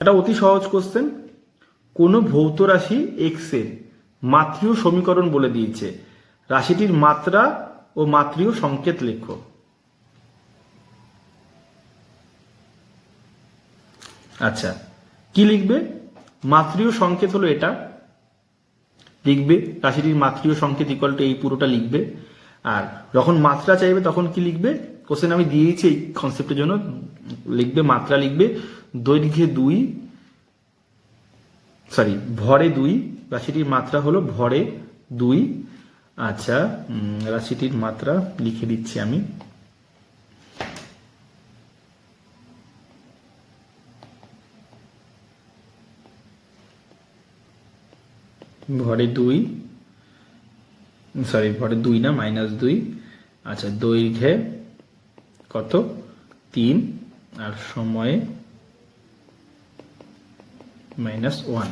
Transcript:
এটা অতি সহজ কোশ্চেন কোনো ভৌত রাশি এক্সের মাত্রীয় সমীকরণ বলে দিয়েছে। রাশিটির মাত্রা ও মাত্রীয় সংকেত লেখো। আচ্ছা কি লিখবে? মাত্রীয় সংকেত হলো এটা। লিখবে, রাশিটির মাত্রীয় সংকেত ইকুয়াল টু এই পুরোটা লিখবে। আর যখন মাত্রা চাইবে তখন কি লিখবে? কোশ্চেন আমি দিয়েছি এই কনসেপ্টের জন্য। লিখবে, মাত্রা লিখবে। দৈর্ঘ্যে দুই সরি ভরে দুই, রাশিটির মাত্রা হলো ভরে দুই। আচ্ছা রাশিটির মাত্রা লিখে দিচ্ছি আমি। ভরে দুই সরি ভরে দুই না মাইনাস দুই। আচ্ছা দৈর্ঘ্যে কত? তিন। আর সময়ে মাইনাস ওয়ান